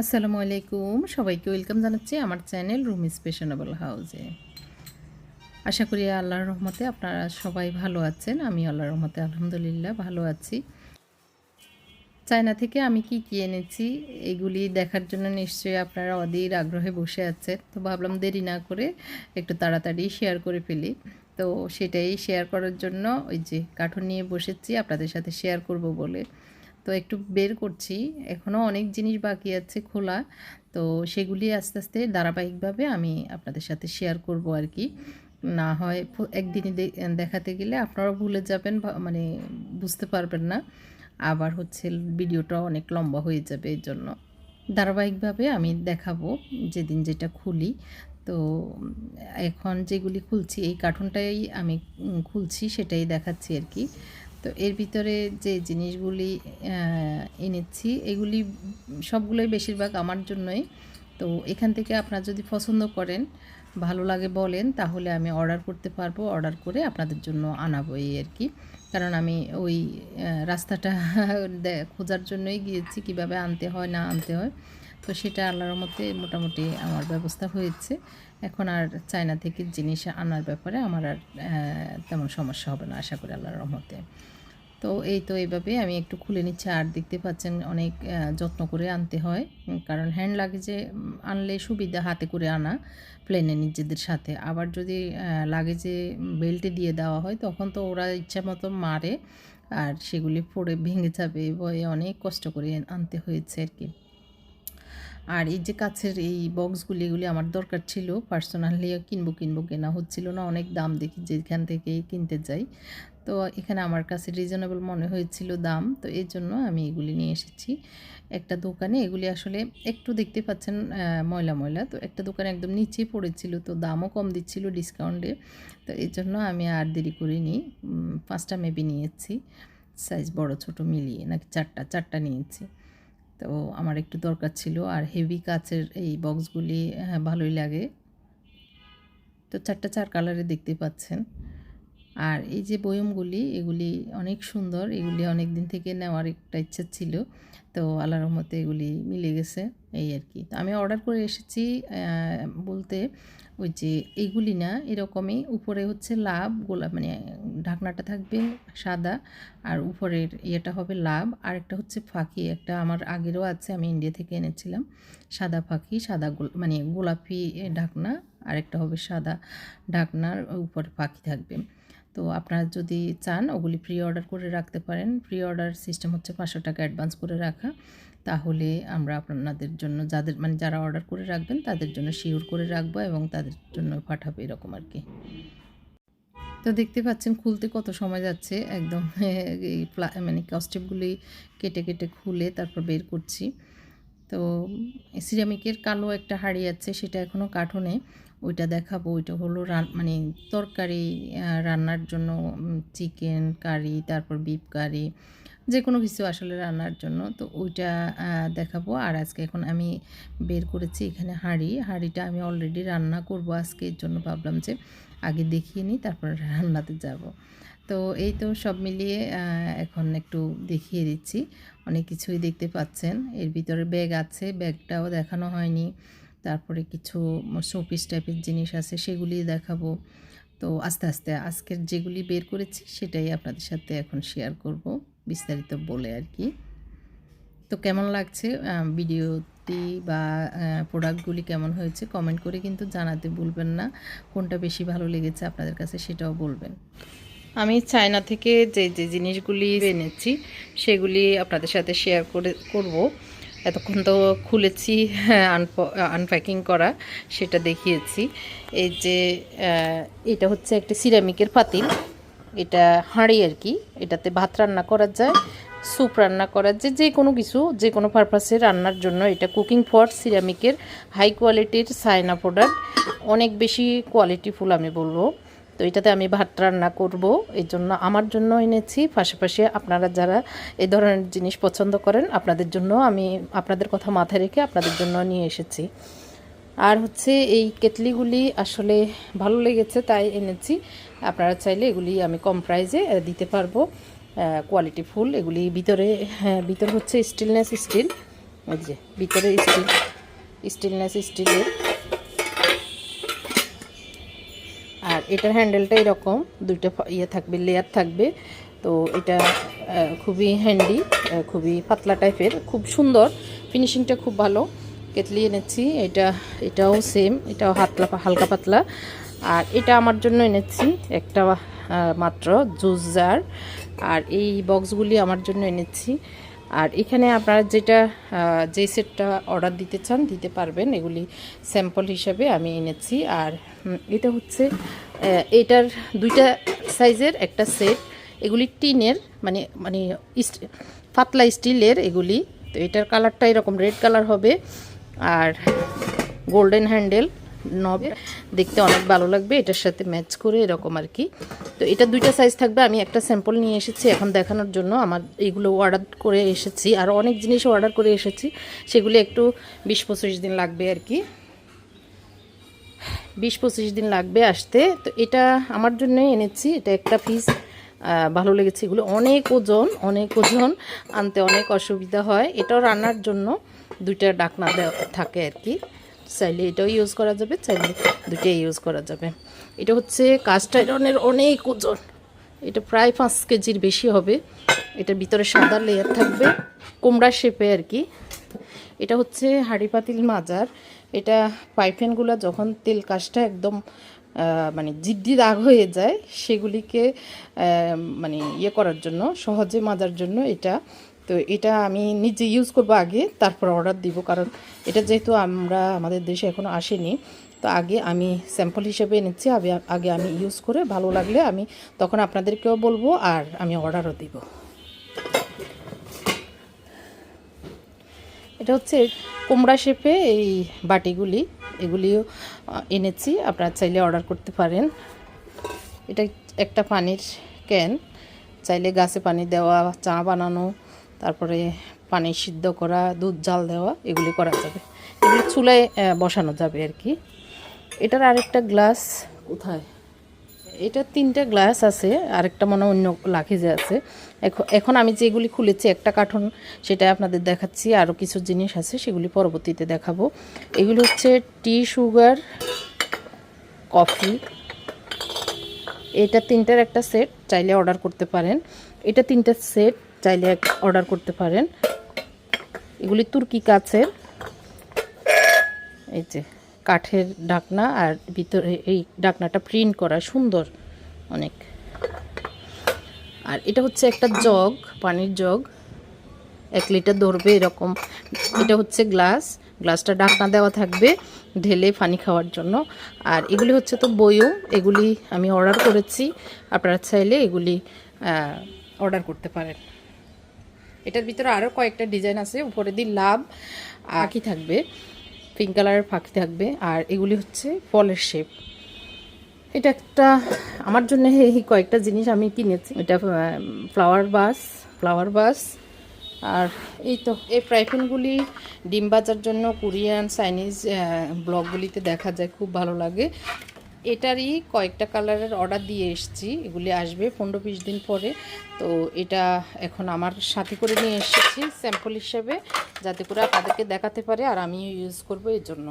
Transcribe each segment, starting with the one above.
আসসালামু আলাইকুম। সবাইকে ওয়েলকাম জানাচ্ছি আমার চ্যানেল রুম স্পেশনেবল হাউসে। আশা করি আল্লাহর রহমতে আপনারা সবাই ভালো আছেন। আমি আল্লাহর রহমতে আলহামদুলিল্লাহ ভালো আছি। চায়না থেকে আমি কি কি এনেছি এগুলি দেখার জন্য নিশ্চয়ই আপনারা অধীর আগ্রহে বসে আছেন। তো ভাবলাম দেরি না করে একটু তাড়াতাড়ি শেয়ার করে ফেলি। তো সেটাই শেয়ার করার জন্য ওই যে কার্টুন নিয়ে বসেছি, আপনাদের সাথে শেয়ার করব বলে। তো একটু বের করছি এখনও অনেক জিনিস বাকি আছে খোলা, তো সেগুলি আস্তে আস্তে ধারাবাহিকভাবে আমি আপনাদের সাথে শেয়ার করব আর কি। না হয় একদিনই দেখাতে গেলে আপনারাও ভুলে যাবেন মানে বুঝতে পারবেন না। আবার হচ্ছে ভিডিওটা অনেক লম্বা হয়ে যাবে এর জন্য। ধারাবাহিকভাবে আমি দেখাবো যেদিন যেটা খুলি। তো, এখন যেগুলি খুলছি, এই কার্টুনটাই আমি খুলছি, সেটাই দেখাচ্ছি আর কি। তো, এর ভিতরে যে জিনিসগুলি এনেছি, এগুলি সবগুলোই বেশিরভাগ আমার জন্যই। তো, এখান থেকে আপনারা যদি পছন্দ করেন, ভালো লাগে বলেন, তাহলে আমি অর্ডার করতে পারব, অর্ডার করে আপনাদের জন্য আনাবো এই আর কি। কারণ আমি ওই রাস্তাটা খোঁজার জন্যই গিয়েছি কীভাবে আনতে হয়, না আনতে হয়। তো সেটা আল্লাহর মতে মোটামুটি আমার ব্যবস্থা হয়েছে। এখন আর চায়না থেকে জিনিস আনার ব্যাপারে আমার আর তেমন সমস্যা হবে না, আশা করি আল্লাহর রহমতে। তো এই তো এইভাবে আমি একটু খুলে নিচ্ছি। আর দেখতে পাচ্ছেন অনেক যত্ন করে আনতে হয়। কারণ হ্যান্ড লাগেজে আনলে সুবিধা হাতে করে আনা প্লেনে নিজেদের সাথে। আবার যদি লাগেজে বেল্টে দিয়ে দেওয়া হয়, তখন তো ওরা ইচ্ছা মতো মারে। আর সেগুলি পড়ে ভেঙে যাবে এই ভয়ে অনেক কষ্ট করে আনতে হয়েছে আর কি। আর এই যে কাছের এই বক্সগুলি, এগুলি আমার দরকার ছিল। পার্সোনালি কিনবো কিনবো কেনা হচ্ছিল না। অনেক দাম দেখি যেখান থেকেই কিনতে যাই। তো এখানে আমার কাছে রিজনেবল মনে হয়েছিল দাম। তো এই জন্য আমি এগুলি নিয়ে এসেছি। একটা দোকানে এগুলি আসলে একটু দেখতে পাচ্ছেন ময়লা ময়লা। তো একটা দোকানে একদম নিচেই পড়েছিল তো দামও কম দিচ্ছিল ডিসকাউন্টে তো এই জন্য আমি আর দেরি করিনি পাঁচটা মেবি নিয়েছি। সাইজ বড় ছোট মিলিয়ে নাকি চারটা চারটা নিয়েছি। তো আমার একটু দরকার ছিল। আর হেভি কাচের এই বক্সগুলি হ্যাঁ, ভালোই লাগে। তো চারটা চার কালারে দেখতে পাচ্ছেন। আর এই যে বয়মগুলি, এগুলি অনেক সুন্দর, এগুলি অনেক দিন থেকে নেওয়ার একটা ইচ্ছা ছিল। তো আল্লাহ রহমতে এগুলি মিলে গেছে, এই আর কি। তো আমি অর্ডার করে এসেছি বলতে ওই যে এইগুলি না, এরকমই। উপরে হচ্ছে লাভ গোলাপ মানে ঢাকনাটা থাকবে সাদা, আর উপরের ইয়েটা হবে লাভ। আর একটা হচ্ছে ফাঁকি, একটা আমার আগেরও আছে, আমি ইন্ডিয়া থেকে এনেছিলাম। সাদা ফাঁকি, সাদা গোল- মানে গোলাপি ঢাকনা আর একটা হবে সাদা ঢাকনার উপরে পাখি থাকবে। তো আপনারা যদি চান, ওগুলি প্রি অর্ডার করে রাখতে পারেন। প্রি অর্ডার সিস্টেম হচ্ছে পাঁচশো টাকা অ্যাডভান্স করে রাখা। তাহলে আমরা আপনাদের জন্য যাদের মানে যারা অর্ডার করে রাখবেন, তাদের জন্য শিওর করে রাখব এবং তাদের জন্য পাঠাবো এরকম আর কি। তো দেখতে পাচ্ছেন, খুলতে কত সময় যাচ্ছে। একদম এই মানে কস্টেপগুলি কেটে কেটে খুলে তারপর বের করছি। তো সিরামিকের কালো একটা হাঁড়ি আছে, সেটা এখনও কার্টুনে ওইটা দেখাবো। ওইটা হলো মানে তরকারি রান্নার জন্য চিকেন কারি তারপর বিফ কারি যে কোনো কিছু আসলে রান্নার জন্য। তো ওইটা দেখাবো। আর আজকে এখন আমি বের করেছি এখানে হাঁড়ি। হাঁড়িটা আমি অলরেডি রান্না করব আজকে। এর জন্য ভাবলাম যে আগে দেখিয়ে নিই, তারপর রান্নাতে যাব। তো এই তো সব মিলিয়ে এখন একটু দেখিয়ে দিচ্ছি। অনেক কিছুই দেখতে পাচ্ছেন। এর ভিতরে ব্যাগ আছে। ব্যাগটাও দেখানো হয়নি। তারপরে কিছু শোপিস টাইপের জিনিস আছে, সেগুলি দেখাবো। তো আস্তে আস্তে আজকের যেগুলি বের করেছি, সেটাই আপনাদের সাথে এখন শেয়ার করব বিস্তারিত বলে আর কি। তো কেমন লাগছে ভিডিওটি বা প্রোডাক্টগুলি কেমন হয়েছে কমেন্ট করে কিন্তু জানাতে ভুলবেন না। কোনটা বেশি ভালো লেগেছে আপনাদের কাছে, সেটাও বলবেন। আমি চায়না থেকে যে যে জিনিসগুলি এনেছি, সেগুলি আপনাদের সাথে শেয়ার করে, করব। এতক্ষণ তো খুলেছি আনপ্যাকিং করা, সেটা দেখিয়েছি। এই যে এটা হচ্ছে একটা সিরামিকের পাতিল। এটা হাঁড়ি আর কি, এটাতে ভাত রান্না করা যায়, স্যুপ রান্না করা যায়, যে কোনো কিছু, যে কোনো পারপাসে রান্নার জন্য এটা কুকিং ফর সিরামিকের হাই কোয়ালিটির সাইনা প্রোডাক্ট অনেক বেশি কোয়ালিটিফুল আমি বলব। তো এটাতে আমি ভাত রান্না করব, এই জন্য আমার জন্য এনেছি। পাশাপাশি আপনারা যারা এই ধরনের জিনিস পছন্দ করেন, আপনাদের জন্য আমি আপনাদের কথা মাথায় রেখে আপনাদের জন্য নিয়ে এসেছি। আর হচ্ছে এই কেটলিগুলি আসলে ভালো লেগেছে, তাই এনেছি। আপনারা চাইলে এগুলি আমি কম প্রাইজে দিতে পারব। কোয়ালিটি ফুল এগুলি ভিতরে হ্যাঁ ভিতরে হচ্ছে স্টিলনেস স্টিল যে, ভিতরে স্টিল স্টিলনেস স্টিলের এটার হ্যান্ডেলটা এরকম। দুইটা ইয়ে থাকবে লেয়ার থাকবে। তো এটা খুবই হ্যান্ডি খুবই পাতলা টাইপের খুব সুন্দর। ফিনিশিংটা খুব ভালো। কেতলি এনেছি। এটা, এটাও সেম এটাও হাতলা, হালকা পাতলা। আর এটা আমার জন্য এনেছি একটা মাত্র জুস জার আর এই বক্সগুলি আমার জন্য এনেছি। আর এখানে আপনারা যেটা যে সেটটা অর্ডার দিতে চান, দিতে পারবেন। এগুলি স্যাম্পল হিসাবে আমি এনেছি। আর এটা হচ্ছে এটার দুইটা সাইজের একটা সেট। এগুলি টিনের মানে মানে পাতলা স্টিলের এগুলি। তো এটার কালারটা এরকম রেড কালার হবে আর গোল্ডেন হ্যান্ডেল নবে। দেখতে অনেক ভালো লাগবে, এটার সাথে ম্যাচ করে এরকম আর কি। তো এটা দুইটা সাইজ থাকবে, আমি একটা স্যাম্পল নিয়ে এসেছি এখন দেখানোর জন্য। আমার এইগুলো অর্ডার করে এসেছি, আর অনেক জিনিস অর্ডার করে এসেছি, সেগুলি একটু বিশ পঁচিশ দিন লাগবে আর কি। বিশ পঁচিশ দিন লাগবে আসতে। তো এটা আমার জন্য এনেছি। এটা একটা পিস ভালো লেগেছে এগুলো। অনেক ওজন অনেক ওজন, আনতে অনেক অসুবিধা হয়। এটাও রান্নার জন্য দুইটা ডাকনা থাকে আর কি। চাইলে এটাও ইউজ করা যাবে, চাইলে দুইটাই ইউজ করা যাবে। এটা হচ্ছে কাস্ট আয়রনের অনেক ওজন। এটা প্রায় পাঁচ কেজির বেশি হবে। এটার ভিতরে সাদা লেয়ার থাকবে, কুমড়া শেপে আর কি। এটা হচ্ছে হাঁড়ি পাতিল মাজার। এটা পাইপেনগুলো যখন তেল কাজটা একদম মানে জিদ্দি দাগ হয়ে যায়, সেগুলিকে মানে ইয়ে করার জন্য, সহজে মাজার জন্য এটা। তো এটা আমি নিজে ইউজ করব আগে, তারপর অর্ডার দিব, কারণ এটা যেহেতু আমরা আমাদের দেশে এখনও আসেনি, তো আগে আমি স্যাম্পল হিসেবে এনেছি, আগে আগে আমি ইউজ করে ভালো লাগলে আমি তখন আপনাদেরকেও বলব, আর আমি অর্ডারও দিব। এটা হচ্ছে কুমড়া শেপে এই বাটিগুলি, এগুলিও এনেছি। আপনারা চাইলে অর্ডার করতে পারেন। এটা একটা পানির ক্যান চাইলে গাছে পানি দেওয়া, চা বানানো, তারপরে পানি সিদ্ধ করা, দুধ, জাল দেওয়া, এগুলি করা যাবে। এগুলি চুলায় বসানো যাবে আর কি। এটার আরেকটা গ্লাস কোথায়? এটা তিনটা গ্লাস আছে, আরেকটা মনে অন্য লাখিজে আছে। এখন এখন আমি যেগুলি খুলেছি, একটা কার্টন সেটা আপনাদের দেখাচ্ছি আরও কিছু জিনিস আছে সেগুলি পরবর্তীতে দেখাবো। এগুলি হচ্ছে টি সুগার কফি। এটা তিনটার একটা সেট, চাইলে অর্ডার করতে পারেন। এটা তিনটা সেট, চাইলে অর্ডার করতে পারেন। এগুলি তুর্কি কাচের এই যে। কাঠের ডাকনা আর ভিতরে এই ডাকনাটা প্রিন্ট করা সুন্দর অনেক। আর এটা হচ্ছে একটা জগ, পানির জগ। এক লিটার ধরবে এরকম। এটা হচ্ছে গ্লাস। গ্লাসটা ডাকনা দেওয়া থাকবে ঢেলে পানি খাওয়ার জন্য। আর এগুলি হচ্ছে তো বইও। এগুলি আমি অর্ডার করেছি। আপনারা চাইলে এগুলি অর্ডার করতে পারেন। এটার ভিতরে আরও কয়েকটা ডিজাইন আছে। উপরে দিয়ে লাভ। আঁকি থাকবে। পিঙ্ক কালারের ফাঁকি থাকবে। আর এগুলি হচ্ছে ফলের শেপ এটা একটা, আমার জন্য এই কয়েকটা জিনিস আমি কিনেছি। এটা ফ্লাওয়ার বাস ফ্লাওয়ার বাস আর এই তো, এই ফ্রাইফেনগুলি ডিম বাজার জন্য কোরিয়ান চাইনিজ ব্লগগুলিতে দেখা যায়, খুব ভালো লাগে। এটারই কয়েকটা কালারের অর্ডার দিয়ে এসেছি। এগুলি আসবে পনেরো বিশ দিন পরে। তো এটা এখন আমার সাথে করে নিয়ে এসেছি স্যাম্পল হিসেবে, যাতে করে আপনাদেরকে দেখাতে পারে আর আমি ইউজ করব এর জন্য।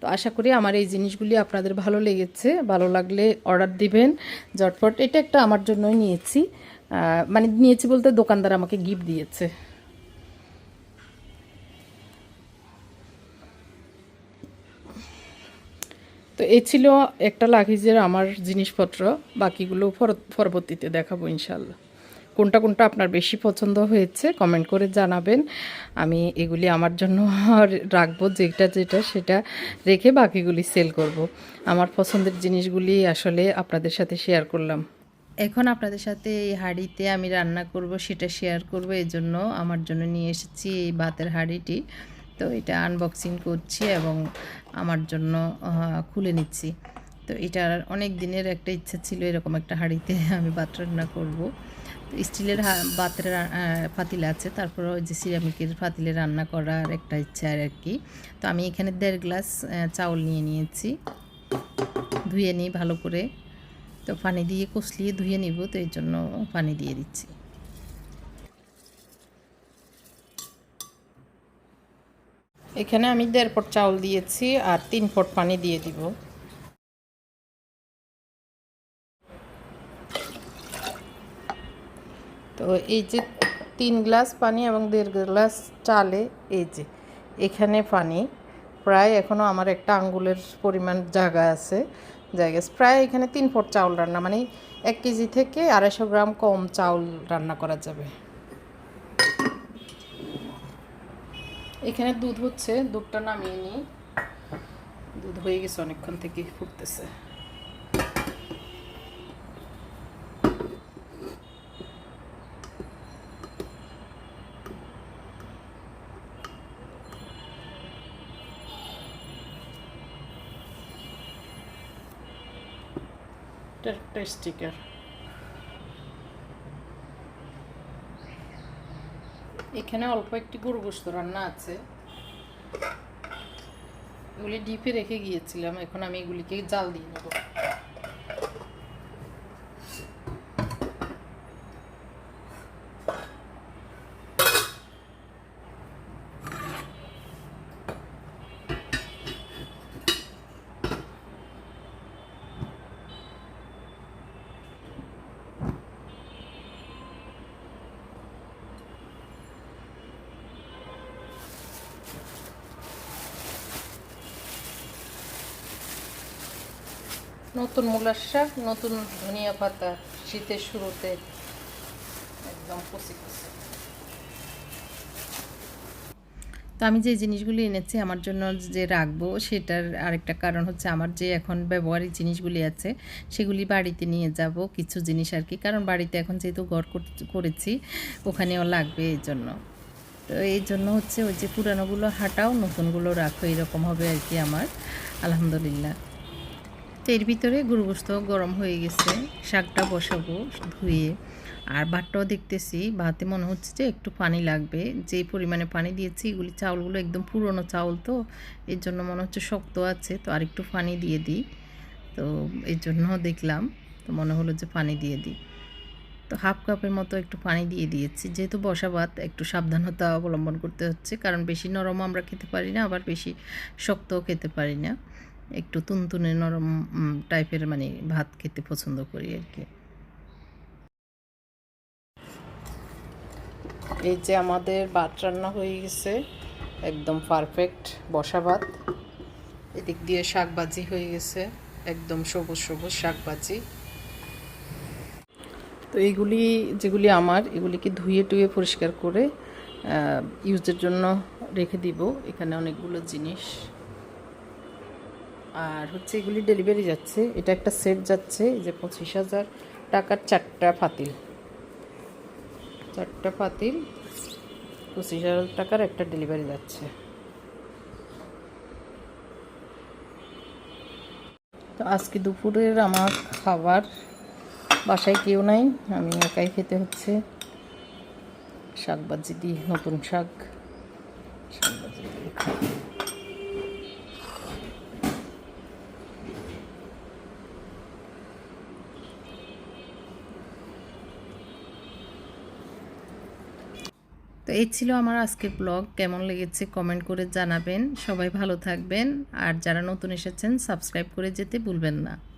তো আশা করি আমার এই জিনিসগুলি আপনাদের ভালো লেগেছে। ভালো লাগলে অর্ডার দিবেন জটপট এটা একটা আমার জন্যই নিয়েছি। মানে নিয়েছি বলতে দোকানদার আমাকে গিফট দিয়েছে। তো এই ছিল একটা লাগেজের আমার জিনিসপত্র, বাকিগুলো পর- পরবর্তীতে দেখাবো ইনশাল্লাহ কোনটা কোনটা আপনার বেশি পছন্দ হয়েছে কমেন্ট করে জানাবেন। আমি এগুলি আমার জন্য রাখব, যেটা যেটা সেটা রেখে বাকিগুলি সেল করব। আমার পছন্দের জিনিসগুলি আসলে আপনাদের সাথে শেয়ার করলাম। এখন আপনাদের সাথে এই হাঁড়িতে আমি রান্না করব, সেটা শেয়ার করব এই জন্য আমার জন্য নিয়ে এসেছি এই ভাতের হাঁড়িটি। তো এটা আনবক্সিং করছি এবং আমার জন্য খুলে নিচ্ছি। তো এটার অনেক দিনের একটা ইচ্ছা ছিল এরকম একটা হাঁড়িতে আমি ভাত রান্না করব। তো স্টিলের হা- ভাতের রা- পাতিল আছে, তারপর ওই যে সিরামিকের পাতিলে রান্না করার একটা ইচ্ছা আর কি। তো আমি এখানে দেড় গ্লাস চাউল নিয়ে নিয়েছি। ধুয়ে নিই ভালো করে। তো পানি দিয়ে কষলিয়ে ধুয়ে নিব, তো এই জন্য পানি দিয়ে দিচ্ছি। এখানে আমি দেড় পট চাউল দিয়েছি আর তিন পট পানি দিয়ে দিব। তো এই যে তিন গ্লাস পানি এবং দেড় গ্লাস চালে এই যে এখানে পানি। প্রায় এখনও আমার একটা আঙ্গুলের পরিমাণ জায়গা আছে, জায়গা প্রায় এখানে তিন পট চাউল রান্না মানে এক কেজি থেকে আড়াইশো গ্রাম কম চাউল রান্না করা যাবে। এখানে দুধ হচ্ছে দুধটা নামিয়ে নিই। দুধ হয়ে গেছে অনেকক্ষণ থেকে ফুটতেছে। একটা স্টিকার এখানে অল্প একটি গরু গোস্ত রান্না আছে। এগুলি ডিপে রেখে গিয়েছিলাম, এখন আমি এগুলিকে জাল দিয়ে নেব। নতুন মূলার শাক, নতুন ধনিয়া পাতা, শীতের শুরুতে একদম তো আমি যে জিনিসগুলি এনেছি আমার জন্য যে রাখব সেটার আরেকটা কারণ হচ্ছে আমার যে এখন ব্যবহারিক জিনিসগুলি আছে সেগুলি বাড়িতে নিয়ে যাব কিছু জিনিস আর কি। কারণ বাড়িতে এখন যেহেতু ঘর কর- করেছি ওখানেও লাগবে এই জন্য। তো এই জন্য হচ্ছে ওই যে পুরানোগুলো হাঁটাও নতুনগুলো রাখো, এরকম হবে আর কি আমার। আলহামদুলিল্লাহ। তো এর ভিতরে গরু গোস্ত গরম হয়ে গেছে, শাকটা বসাবো ধুয়ে। আর ভাতটাও দেখতেছি, ভাতে মনে হচ্ছে যে একটু পানি লাগবে। যে পরিমাণে পানি দিয়েছি, এগুলি চাউলগুলো একদম পুরনো চাউল তো, এর জন্য মনে হচ্ছে শক্ত আছে, তো আর একটু পানি দিয়ে দিই। তো এর জন্য দেখলাম, তো মনে হলো যে পানি দিয়ে দিই। তো হাফ কাপের মতো একটু পানি দিয়ে দিয়েছি। যেহেতু বসা ভাত, একটু সাবধানতা অবলম্বন করতে হচ্ছে, কারণ বেশি নরম আমরা খেতে পারি না, আবার বেশি শক্তও খেতে পারি না। একটু তুনতুনে নরম টাইপের মানে ভাত খেতে পছন্দ করি আর কি। এই যে আমাদের ভাত রান্না হয়ে গেছে, একদম পারফেক্ট বসা ভাত। এদিক দিয়ে শাক ভাজি হয়ে গেছে, একদম সবুজ সবুজ শাক ভাজি তো এইগুলি যেগুলি আমার, এগুলিকে ধুয়ে টুয়ে পরিষ্কার করে ইউজের জন্য রেখে দিব। এখানে অনেকগুলো জিনিস। আর হচ্ছে এগুলি ডেলিভারি যাচ্ছে। এটা একটা সেট যাচ্ছে যে পঁচিশ হাজার টাকার চারটা পাতিল। চারটা পাতিল, পঁচিশ হাজার টাকার একটা ডেলিভারি যাচ্ছে। তো আজকে দুপুরের আমার খাবার, বাসায় কেউ নাই, আমি একাই খেতে হচ্ছে। শাক ভাজি দিয়ে নতুন শাক শাক ভাজি দিয়ে তো এই ছিল আমার আজকের ব্লগ। কেমন লেগেছে কমেন্ট করে জানাবেন। সবাই ভালো থাকবেন। আর যারা নতুন এসেছেন, সাবস্ক্রাইব করে যেতে ভুলবেন না।